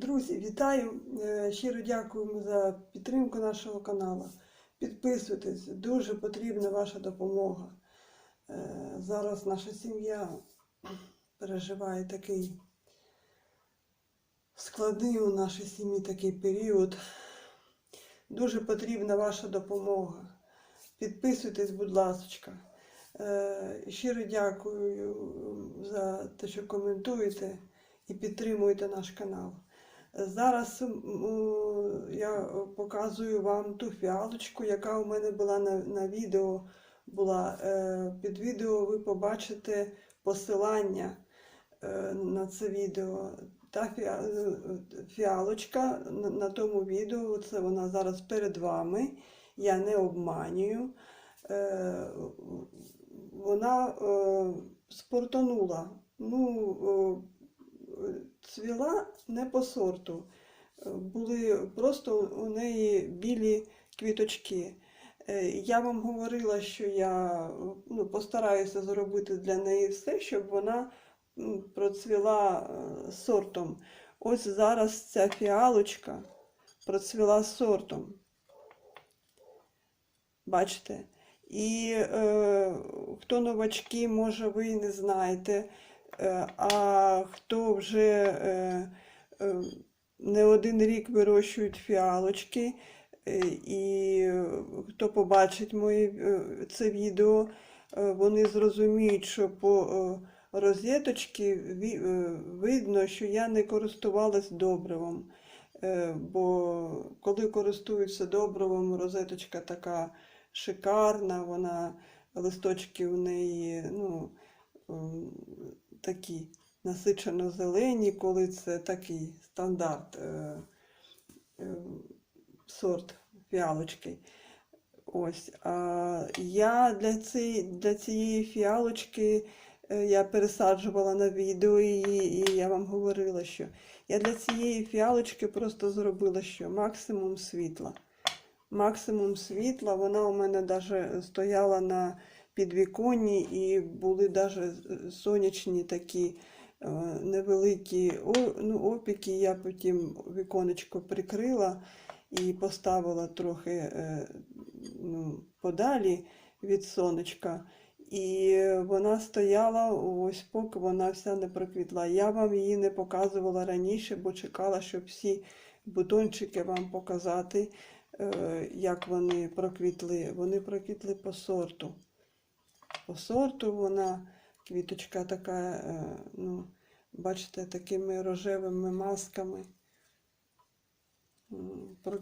Друзі, вітаю! Е, Щиро дякуємо за підтримку нашого каналу. Підписуйтесь, дуже потрібна ваша допомога. Е, Зараз наша сім'я переживає такий складний у нашій сім'ї такий період. Дуже потрібна ваша допомога. Підписуйтесь, будь ласка. Е, Щиро дякую за те, що коментуєте і підтримуєте наш канал. Зараз я показую вам ту фіалочку, яка у мене була на, на відео. Була. Е, Під відео ви побачите посилання е, на це відео. Та е, фіалочка на, тому відео, це вона зараз перед вами. Я не обманюю. Вона спортанула. Ну, цвіла не по сорту. Е, Були просто у неї білі квіточки. Е, Я вам говорила, що я ну, постараюся зробити для неї все, щоб вона процвіла е, сортом. Ось зараз ця фіалочка процвіла сортом. Бачите? І е, хто новачки, може, ви не знаєте. Е, А хто вже е, е, не один рік вирощують фіалочки, і хто побачить моє це відео, вони зрозуміють, що по розеточці видно, що я не користувалась добривом. Бо коли користуються добривом, розеточка така шикарна, вона листочки у неї, такі насичено зелені, коли це такий стандарт е, е, сорт фіалочки. Ось. А я для цієї, для цієї фіалочки е, я пересаджувала на відео і, і я вам говорила, що я для цієї фіалочки просто зробила що? Максимум світла. Максимум світла, вона у мене навіть стояла на підвіконні і були навіть сонячні такі е, невеликі ну, опіки. Я потім віконечко прикрила і поставила трохи е, ну, подалі від сонечка. І вона стояла ось поки вона вся не проквітла. Я вам її не показувала раніше, бо чекала, щоб всі бутончики вам показати, е, як вони проквітли. Вони проквітли по сорту. По сорту вона квіточка така, е, ну, бачите, такими рожевими масками.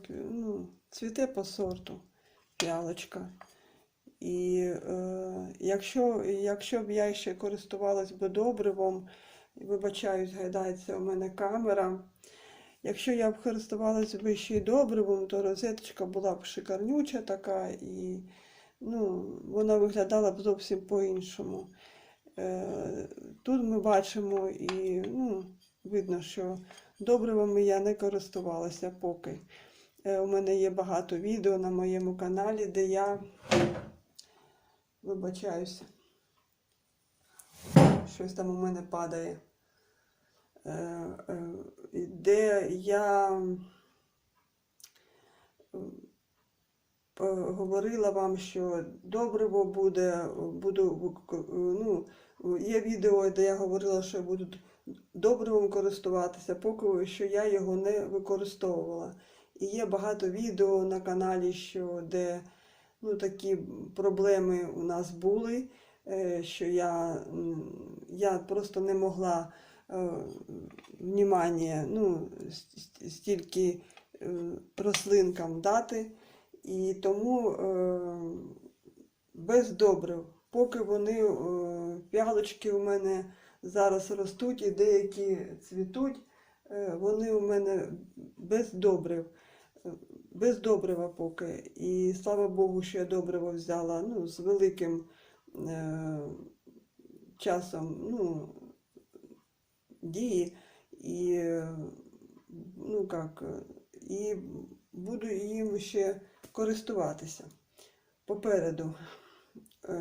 Ну, цвіте по сорту фіалочка. І е, якщо, якщо б я ще користувалась би добривом, вибачаюсь, гайдається у мене камера. Якщо я б користувалась би ще й добривом, то розеточка була б шикарнюча така, і ну, вона виглядала б зовсім по-іншому. Е, тут ми бачимо і ну, видно, що добривами я не користувалася поки. Е, у мене є багато відео на моєму каналі, де я вибачаюся. Щось там у мене падає. Е, де я е, говорила вам, що добриво буде, буду, ну, є відео, де я говорила, що я буду добривом користуватися, поки що я його не використовувала. І є багато відео на каналі, що де ну, такі проблеми у нас були, е, що я, я просто не могла е, внимання, ну, стільки е, рослинкам дати. І тому е, без добрив, поки вони е, п'ялочки у мене зараз ростуть і деякі цвітуть, е, вони у мене без добрив. Без добрива поки. І слава Богу, що я добриво взяла ну, з великим е, часом ну, дії. І, ну, як, і буду їм ще користуватися попереду. Е,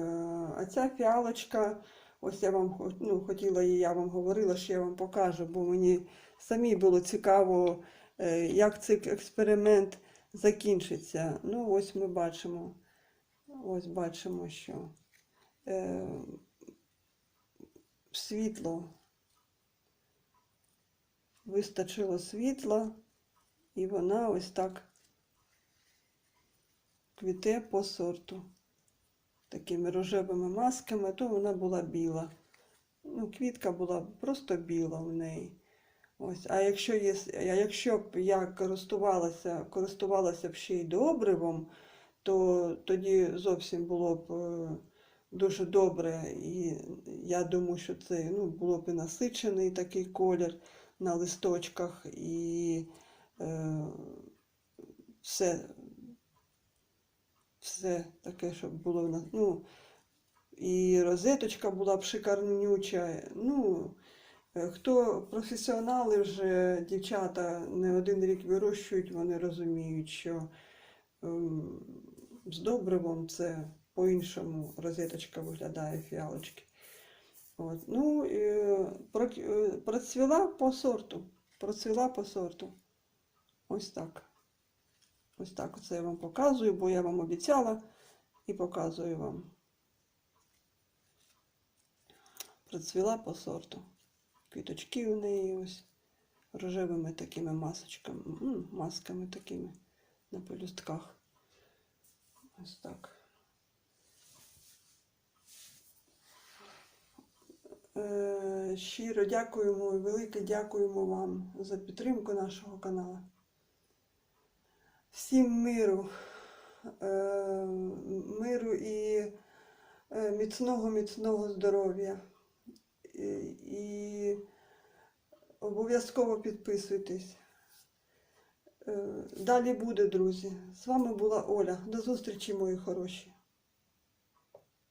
А ця фіалочка Ось я вам ну, хотіла і я вам говорила, що я вам покажу, бо мені самі було цікаво, е, як цей експеримент закінчиться. Ну, ось ми бачимо. Ось бачимо, що е, світло вистачило світла, і вона ось так квіте по сорту. Такими рожевими масками, то вона була біла. Ну, квітка була просто біла в неї. Ось. А якщо є, а якщо б я користувалася, користувалася б ще й добривом, то тоді зовсім було б е, дуже добре. І я думаю, що це ну, було б і насичений такий колір на листочках, і е, все, все таке, щоб було на- ну, і розеточка була б шикарнюча. Ну, е, хто професіонали вже, дівчата не один рік вирощують, вони розуміють, що ем, з добривом це по-іншому розеточка виглядає фіалочки. От. Ну, е, про- е, процвіла по сорту. Процвіла по сорту. Ось так. Ось так оце я вам показую, бо я вам обіцяла і показую вам. Процвіла по сорту. Квіточки у неї ось рожевими такими масочками, масками такими на пелюстках. Ось так. Е, Щиро дякуємо і велике дякуємо вам за підтримку нашого каналу. Всім миру, е, миру і е, міцного, міцного здоров'я. І, обов'язково підписуйтесь. Е, Далі буде, друзі. З вами була Оля. До зустрічі, мої хороші.